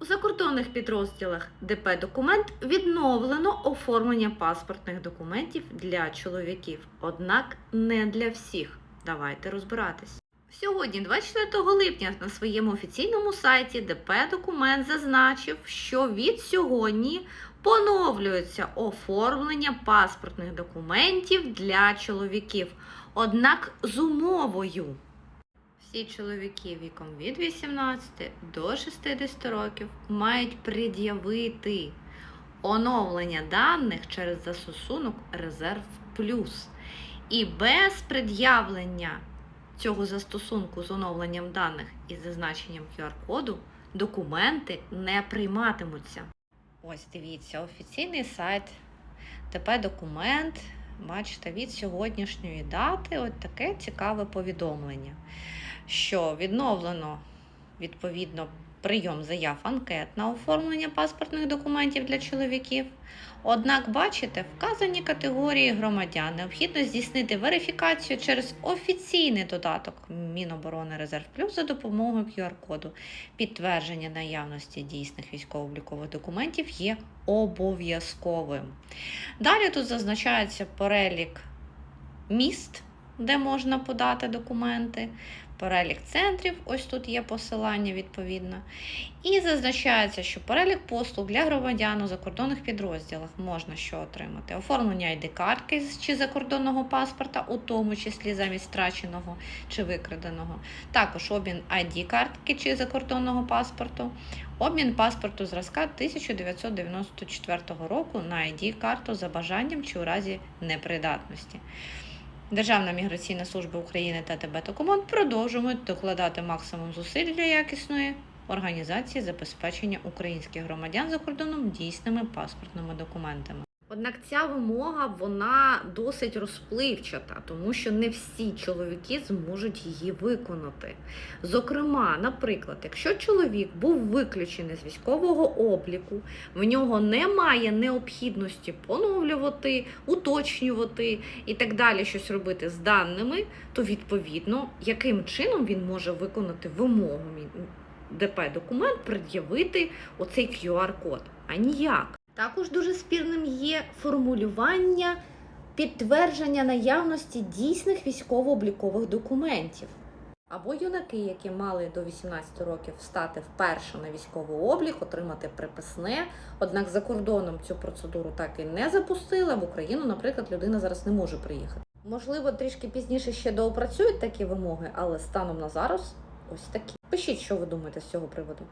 У закордонних підрозділах ДП Документ відновлено оформлення паспортних документів для чоловіків, однак не для всіх. Давайте розбиратись. Сьогодні, 24 липня, на своєму офіційному сайті ДП Документ зазначив, що від сьогодні поновлюється оформлення паспортних документів для чоловіків, однак з умовою. Всі чоловіки віком від 18 до 60 років мають пред'явити оновлення даних через застосунок Резерв Плюс. І без пред'явлення цього застосунку з оновленням даних із зазначенням QR-коду документи не прийматимуться. Ось дивіться, офіційний сайт ТП Документ. Бачите, від сьогоднішньої дати от таке цікаве повідомлення, що відновлено відповідно прийом заяв анкет на оформлення паспортних документів для чоловіків. Однак, бачите, вказані категорії громадян необхідно здійснити верифікацію через офіційний додаток Міноборони Резерв Плюс за допомогою QR-коду. Підтвердження наявності дійсних військово-облікових документів є обов'язковим. Далі тут зазначається перелік міст, де можна подати документи, перелік центрів, ось тут є посилання відповідно. І зазначається, що перелік послуг для громадян у закордонних підрозділах можна що отримати: оформлення ID-картки чи закордонного паспорта, у тому числі замість втраченого чи викраденого, також обмін ID-картки чи закордонного паспорту, обмін паспорту зразка 1994 року на ID-карту за бажанням чи у разі непридатності. Державна міграційна служба України та ТБ продовжують докладати максимум зусиль для якісної організації забезпечення українських громадян за кордоном дійсними паспортними документами. Однак ця вимога вона досить розпливчата, тому що не всі чоловіки зможуть її виконати. Зокрема, наприклад, якщо чоловік був виключений з військового обліку, в нього немає необхідності поновлювати, уточнювати і так далі щось робити з даними, то відповідно, яким чином він може виконати вимогу ДП документ пред'явити оцей QR-код? А ніяк. Також дуже спірним є формулювання підтвердження наявності дійсних військово-облікових документів. Або юнаки, які мали до 18 років стати вперше на військовий облік, отримати приписне. Однак за кордоном цю процедуру так і не запустили. В Україну, наприклад, людина зараз не може приїхати. Можливо, трішки пізніше ще доопрацюють такі вимоги, але станом на зараз ось такі. Пишіть, що ви думаєте з цього приводу.